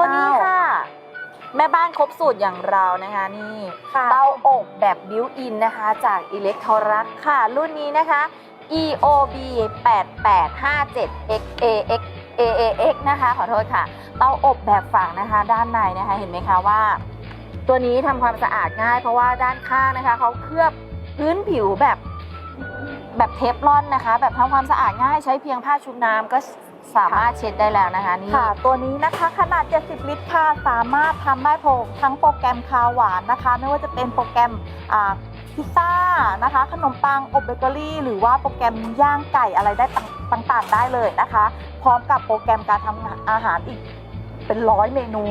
ตัวนี้อ้าวค่ะ แม่บ้านครบสูตรอย่างเรานะคะนี่ค่ะ เตาอบแบบบิวอินนะคะ จากอิเล็กทรักค่ะ รุ่นนี้นะคะ EOB 8857 XAX AAX นะคะ ขอโทษค่ะ เตาอบแบบฝังนะคะ ด้านในนะคะเห็นไหมคะว่า ตัวนี้ทำความสะอาดง่าย เพราะว่าด้านข้างนะคะเขาเคลือบพื้นผิวแบบแบบเทฟลอนนะคะ แบบทำความสะอาดง่ายใช้เพียงผ้าชุบน้ำก็ สามารถเช็ดได้แล้วนะคะนี่ ค่ะ ตัวนี้นะคะขนาด 70 ลิตรค่ะ สามารถทำได้โปรทั้งโปรแกรมคาวหวานนะคะ ไม่ว่าจะเป็นโปรแกรมอ่าพิซซ่านะคะ ขนมปังอบเบเกอรี่ หรือว่าโปรแกรมย่างไก่อะไรได้ต่างๆ ได้เลยนะคะ พร้อมกับโปรแกรมการทำอาหารอีกเป็นร้อยเมนู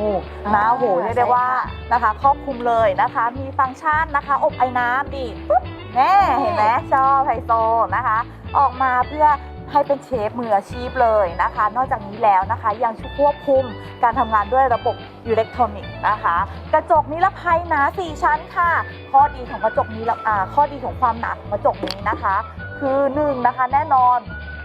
นะอ่าโอ้โหเรียกได้ว่าใช่ค่ะนะคะครอบคลุมเลยนะคะ มีฟังก์ชันนะคะ อบไอ้น้ำนี่ปุ๊บแน่เห็นไหมชอบไฮโซนะคะ ออกมาเพื่อ ให้เป็นเชฟมืออาชีพเลยนะคะ นอกจากนี้แล้วนะคะยังช่วยควบคุมการทำงานด้วยระบบอิเล็กทรอนิกส์นะคะ กระจกนิรภัยหนา4ชั้นค่ะ ข้อดีของกระจกนี้อ่าข้อดีของความหนาของกระจกนี้นะคะ คือ1นะคะแน่นอน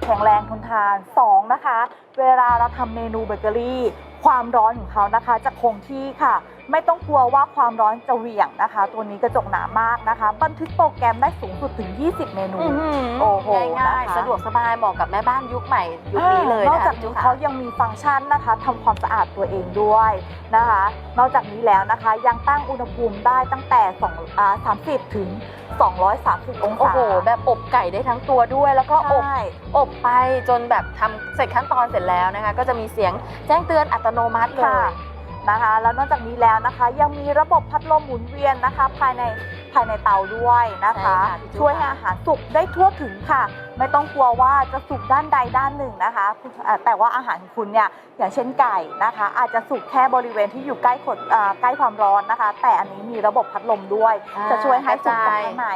แข็งแรงทนทาน 2 นะคะ เวลาเราทำเมนูเบเกอรี่ ความร้อนของเขานะคะจะคงที่ค่ะ ไม่ต้องกลัวว่าความร้อนจะเหวี่ยงนะคะ ตัวนี้กระจกหนามากนะคะ บันทึกโปรแกรมได้สูงสุดถึง 20 เมนู อื้อหือโอ้โหง่ายนะคะๆสะดวกสบายเหมาะกับแม่บ้านยุคใหม่ยุคนี้เลยนอกนะคะจากนี้พี่เขาจุ๊ยังมีฟังก์ชันนะคะทำความสะอาดตัวเองด้วยนะคะ นอกจากนี้แล้วนะคะยังตั้งอุณหภูมิได้ตั้งแต่2อ่า30 ถึง 230 องโอ้ศาโห แบบอบไก่ได้ทั้งตัวด้วย แล้วก็อบใช่อบไปจนแบบทำเสร็จขั้นตอนเสร็จแล้วนะคะ ก็จะมีเสียงแจ้งเตือนอัตโนมัติเลยค่ะ นะคะ แล้วนอกจากนี้แล้วนะคะยังมีระบบพัดลมหมุนเวียนนะคะ ภายในภายในเตาด้วยนะคะใช่ค่ะพี่จุ๊ช่วยให้อาหารสุกได้ทั่วถึงค่ะ ไม่ต้องกลัวว่าจะสุกด้านใดด้านหนึ่งนะคะอ่าแต่ว่าอาหารของคุณเนี่ยอย่างเช่นไก่นะคะ อาจจะสุกแค่บริเวณที่อยู่ใกล้ขดอ่าใกล้ความร้อนนะคะ แต่อันนี้มีระบบพัดลมด้วยอ่าจะช่วยให้สุกกระจากจายข้างใน